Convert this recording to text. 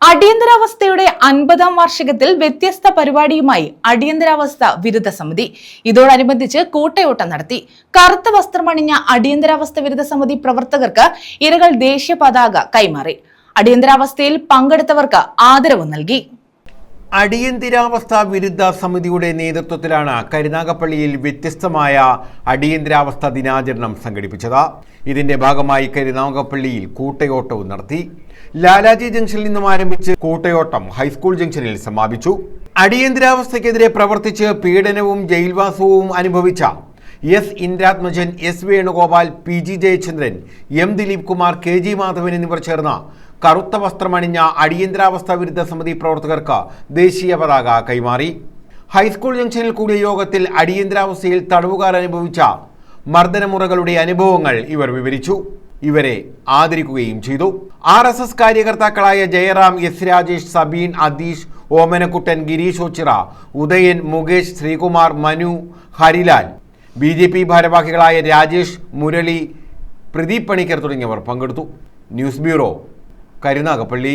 അടിയന്തരാവസ്ഥയുടെ അൻപതാം വാർഷികത്തിൽ വ്യത്യസ്ത പരിപാടിയുമായി അടിയന്തരാവസ്ഥ വിരുദ്ധ സമിതി ഇതോടനുബന്ധിച്ച് കൂട്ടയോട്ടം നടത്തി. കറുത്ത വസ്ത്രമണിഞ്ഞ അടിയന്തരാവസ്ഥ വിരുദ്ധ സമിതി പ്രവർത്തകർക്ക് ഇരകൾ ദേശീയ പതാക കൈമാറി. അടിയന്തരാവസ്ഥയിൽ പങ്കെടുത്തവർക്ക് ആദരവ് നൽകി. അടിയന്തരാവസ്ഥ വിരുദ്ധ സമിതിയുടെ നേതൃത്വത്തിലാണ് കരുനാഗപ്പള്ളിയിൽ വ്യത്യസ്തമായ അടിയന്തരാവസ്ഥ ദിനാചരണം സംഘടിപ്പിച്ചത്. ഇതിന്റെ ഭാഗമായി കരുനാഗപ്പള്ളിയിൽ കൂട്ടയോട്ടവും നടത്തി. ലാലാജി ജംഗ്ഷനിൽ നിന്നും ആരംഭിച്ച് കൂട്ടയോട്ടം ഹൈസ്കൂൾ ജംഗ്ഷനിൽ സമാപിച്ചു. അടിയന്തരാവസ്ഥയ്ക്കെതിരെ പ്രവർത്തിച്ച് പീഡനവും ജയിൽവാസവും അനുഭവിച്ച S Indrathmajan S Venugopal P G Jayachandran M Dileep Kumar K G Madhavan എന്നിവർ ചേർന്ന് കറുത്ത വസ്ത്രമണിഞ്ഞ അടിയന്തരാവസ്ഥ വിരുദ്ധ സമിതി പ്രവർത്തകർക്ക് ദേശീയ പതാക കൈമാറി. ഹൈസ്കൂൾ ജംഗ്ഷനിൽ കൂടിയ യോഗത്തിൽ അടിയന്തരാവസ്ഥയിൽ തടവുകാർ അനുഭവിച്ച മർദ്ദനമുറകളുടെ അനുഭവങ്ങൾ ഇവർ വിവരിച്ചു. ഇവരെ ആദരിക്കുകയും ചെയ്തു. R S S കാര്യകർത്താക്കളായ Jayaram S Rajesh Sabeen Atheesh Omanakuttan Gireesh Ochira Udayan Mukesh Sreekumar Manu Harilal B J P ഭാരവാഹികളായ രാജേഷ് മുരളി പ്രദീപ് പണിക്കർ തുടങ്ങിയവർ പങ്കെടുത്തു. News bureau Karunagappally